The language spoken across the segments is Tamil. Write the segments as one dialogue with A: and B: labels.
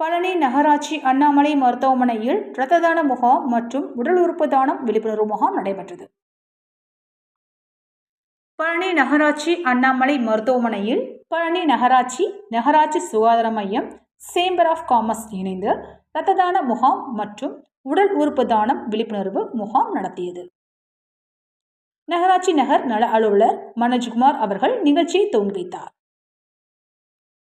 A: பழனி நகராட்சி அண்ணாமலை மருத்துவமனையில் இரத்த தான முகாம் மற்றும் உடல் உறுப்பு தானம் விழிப்புணர்வு முகாம் நடைபெற்றது. பழனி நகராட்சி அண்ணாமலை மருத்துவமனையில் பழனி நகராட்சி நகராட்சி சுகாதார மையம் சேம்பர் ஆஃப் காமர்ஸ் இணைந்து இரத்த தான முகாம் மற்றும் உடல் உறுப்பு தானம் விழிப்புணர்வு முகாம் நடத்தியது. நகராட்சி நகர் நல அலுவலர் மனோஜ்குமார் அவர்கள் நிகழ்ச்சியை துவங்கி வைத்தார்.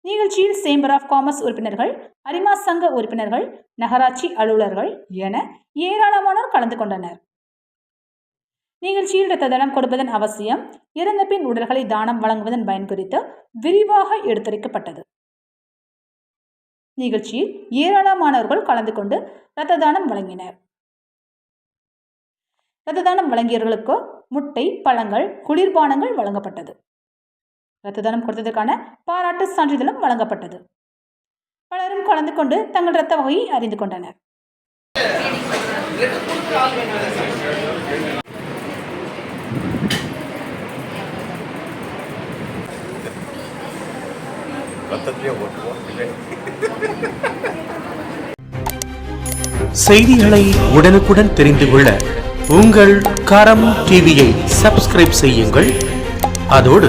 A: நிகழ்ச்சியில் சேம்பர் ஆஃப் காமர்ஸ் உறுப்பினர்கள் அரிமா சங்க உறுப்பினர்கள் நகராட்சி அலுவலர்கள் என ஏராளமானோர் கலந்து கொண்டனர். நிகழ்ச்சியில் இரத்த தானம் கொடுப்பதன் அவசியம் இறந்த பின் உடல்களை தானம் வழங்குவதன் பயன் குறித்து விரிவாக எடுத்துரைக்கப்பட்டது. நிகழ்ச்சியில் ஏராளமானவர்கள் கலந்து கொண்டு இரத்த தானம் வழங்கினர். இரத்த தானம் வழங்கியவர்களுக்கு முட்டை பழங்கள் குளிர்பானங்கள் வழங்கப்பட்டது. இரத்த தானம் கொடுத்ததற்கான பாராட்டு சான்றிதழும் வழங்கப்பட்டது. பலரும் கலந்து கொண்டு தங்கள் இரத்த வகையை அறிந்து கொண்டனர்.
B: செய்திகளை உடனுக்குடன் தெரிந்து கொள்ள உங்கள் கரம் டிவியை சப்ஸ்கிரைப் செய்யுங்கள். அதோடு